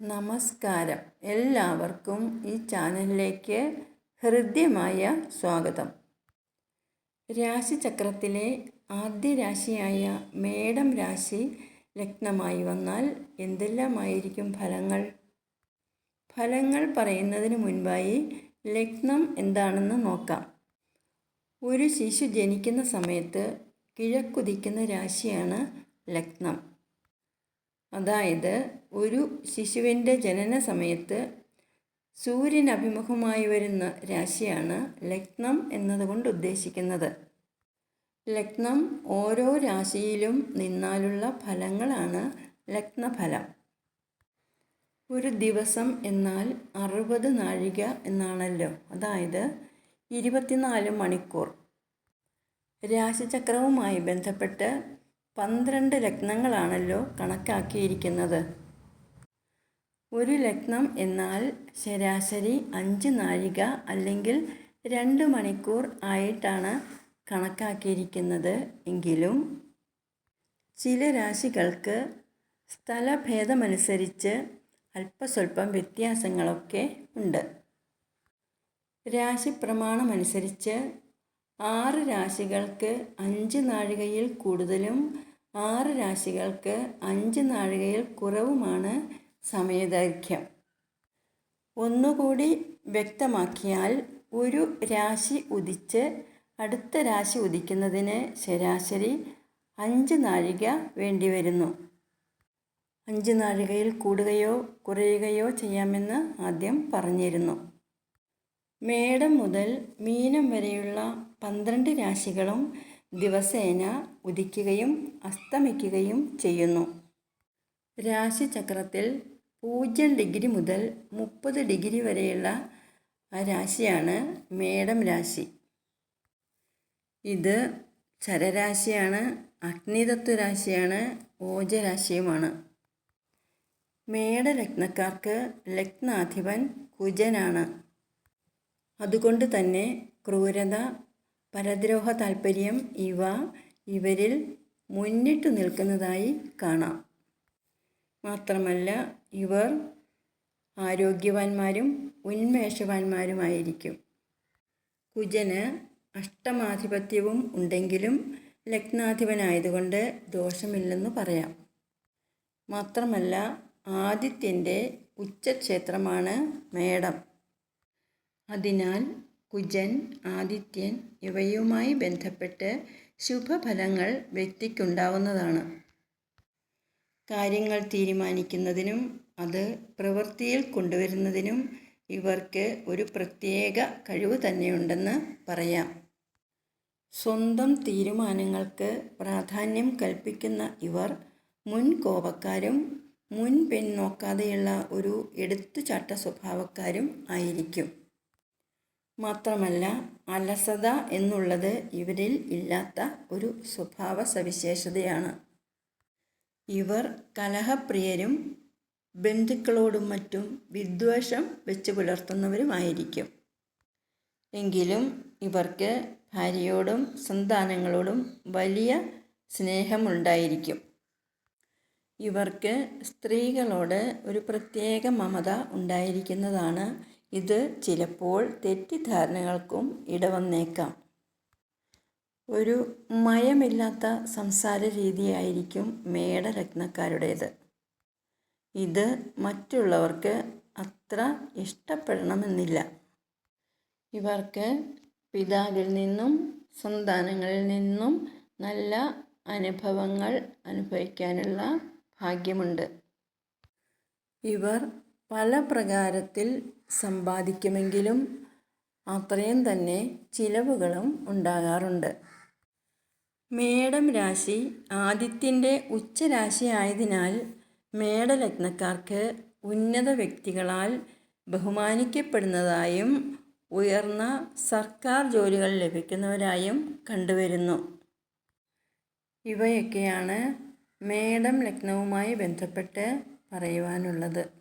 നമസ്കാരം. എല്ലാവർക്കും ഈ ചാനലിലേക്ക് ഹൃദ്യമായ സ്വാഗതം. രാശിചക്രത്തിലെ ആദ്യ രാശിയായ മേടം രാശി ലഗ്നമായി വന്നാൽ എന്തെല്ലാമായിരിക്കും ഫലങ്ങൾ? ഫലങ്ങൾ പറയുന്നതിന് മുൻപായി ലഗ്നം എന്താണെന്ന് നോക്കാം. ഒരു ശിശു ജനിക്കുന്ന സമയത്ത് കിഴക്കുതിക്കുന്ന രാശിയാണ് ലഗ്നം. അതായത് ഒരു ശിശുവിന്റെ ജനന സമയത്ത് സൂര്യൻ അഭിമുഖമായി വരുന്ന രാശിയാണ് ലഗ്നം എന്നതുകൊണ്ട് ഉദ്ദേശിക്കുന്നത്. ലഗ്നം ഓരോ രാശിയിലും നിന്നാലുള്ള ഫലങ്ങളാണ് ലഗ്നഫലം. ഒരു ദിവസം എന്നാൽ അറുപത് നാഴിക എന്നാണല്ലോ അതായത് ഇരുപത്തിനാല് മണിക്കൂർ. രാശിചക്രവുമായി ബന്ധപ്പെട്ട് പന്ത്രണ്ട് ലഗ്നങ്ങളാണല്ലോ കണക്കാക്കിയിരിക്കുന്നത്. ഒരു ലഗ്നം എന്നാൽ ശരാശരി അഞ്ച് നാഴിക അല്ലെങ്കിൽ രണ്ട് മണിക്കൂർ ആയിട്ടാണ് കണക്കാക്കിയിരിക്കുന്നത് എങ്കിലും ചില രാശികൾക്ക് സ്ഥലഭേദമനുസരിച്ച് അല്പസ്വല്പം വ്യത്യാസങ്ങളൊക്കെ ഉണ്ട്. രാശിപ്രമാണമനുസരിച്ച് ആറ് രാശികൾക്ക് അഞ്ച് നാഴികയിൽ കൂടുതലും ആറ് രാശികൾക്ക് അഞ്ച് നാഴികയിൽ കുറവുമാണ് സമയദൈർഘ്യം. ഒന്നുകൂടി വ്യക്തമാക്കിയാൽ ഒരു രാശി ഉദിച്ച് അടുത്ത രാശി ഉദിക്കുന്നതിന് ശരാശരി അഞ്ച് നാഴിക വേണ്ടിവരുന്നു. അഞ്ച് നാഴികയിൽ കൂടുകയോ കുറയുകയോ ചെയ്യാമെന്ന് ആദ്യം പറഞ്ഞിരുന്നു. മേടം മുതൽ മീനം വരെയുള്ള പന്ത്രണ്ട് രാശികളും ദിവസേന ഉദിക്കുകയും അസ്തമിക്കുകയും ചെയ്യുന്നു. രാശിചക്രത്തിൽ പൂജ്യം ഡിഗ്രി മുതൽ മുപ്പത് ഡിഗ്രി വരെയുള്ള രാശിയാണ് മേടം രാശി. ഇത് ചരരാശിയാണ് അഗ്നിതത്വ രാശിയാണ് ഓജരാശിയുമാണ്. മേടലഗ്നക്കാർക്ക് ലഗ്നാധിപൻ കുജനാണ്. അതുകൊണ്ട് തന്നെ ക്രൂരത പരദ്രോഹ താൽപ്പര്യം ഇവ ഇവരിൽ മുന്നിട്ട് നിൽക്കുന്നതായി കാണാം. മാത്രമല്ല ഇവർ ആരോഗ്യവാന്മാരും ഉന്മേഷവാന്മാരുമായിരിക്കും. കുജന് അഷ്ടമാധിപത്യവും ഉണ്ടെങ്കിലും ലഗ്നാധിപനായതുകൊണ്ട് ദോഷമില്ലെന്ന് പറയാം. മാത്രമല്ല ആദിത്യന്റെ ഉച്ചക്ഷേത്രമാണ് മേടം. അതിനാൽ കുജൻ ആദിത്യൻ ഇവയുമായി ബന്ധപ്പെട്ട് ശുഭഫലങ്ങൾ വ്യക്തിക്കുണ്ടാവുന്നതാണ്. കാര്യങ്ങൾ തീരുമാനിക്കുന്നതിനും അത് പ്രവൃത്തിയിൽ കൊണ്ടുവരുന്നതിനും ഇവർക്ക് ഒരു പ്രത്യേക കഴിവ് തന്നെയുണ്ടെന്ന് പറയാം. സ്വന്തം തീരുമാനങ്ങൾക്ക് പ്രാധാന്യം കൽപ്പിക്കുന്ന ഇവർ മുൻ കോപക്കാരും നോക്കാതെയുള്ള ഒരു എടുത്തുചാട്ട സ്വഭാവക്കാരും ആയിരിക്കും. മാത്രമല്ല അലസത എന്നുള്ളത് ഇവരിൽ ഇല്ലാത്ത ഒരു സ്വഭാവ സവിശേഷതയാണ് ഇവർ കലഹപ്രിയരും ബന്ധുക്കളോടും മറ്റും വിദ്വേഷം വെച്ച് പുലർത്തുന്നവരുമായിരിക്കും. എങ്കിലും ഇവർക്ക് ഭാര്യയോടും സന്താനങ്ങളോടും വലിയ സ്നേഹമുണ്ടായിരിക്കും. ഇവർക്ക് സ്ത്രീകളോട് ഒരു പ്രത്യേക മമത ഉണ്ടായിരിക്കുന്നതാണ് ഇത് ചിലപ്പോൾ തെറ്റിദ്ധാരണകൾക്കും ഇടവന്നേക്കാം. ഒരു മയമില്ലാത്ത സംസാര രീതിയായിരിക്കും മേടലഗ്നക്കാരുടേത് ഇത് മറ്റുള്ളവർക്ക് അത്ര ഇഷ്ടപ്പെടണമെന്നില്ല. ഇവർക്ക് പിതാവിൽ നിന്നും സന്താനങ്ങളിൽ നിന്നും നല്ല അനുഭവങ്ങൾ അനുഭവിക്കാനുള്ള ഭാഗ്യമുണ്ട്. ഇവർ പല പ്രകാരത്തിൽ സമ്പാദിക്കുമെങ്കിലും അത്രയും തന്നെ ചിലവുകളും ഉണ്ടാകാറുണ്ട്. മേടം രാശി ആദിത്യന്റെ ഉച്ചരാശി ആയതിനാൽ മേടലഗ്നക്കാർക്ക് ഉന്നത വ്യക്തികളാൽ ബഹുമാനിക്കപ്പെടുന്നതായും ഉയർന്ന സർക്കാർ ജോലികൾ ലഭിക്കുന്നവരായും കണ്ടുവരുന്നു. ഇവയൊക്കെയാണ് മേടം ലഗ്നവുമായി ബന്ധപ്പെട്ട് പറയുവാനുള്ളത്.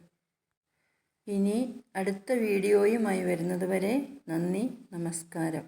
ഇനി അടുത്ത വീഡിയോയുമായി വരുന്നത് വരെ നന്ദി നമസ്കാരം.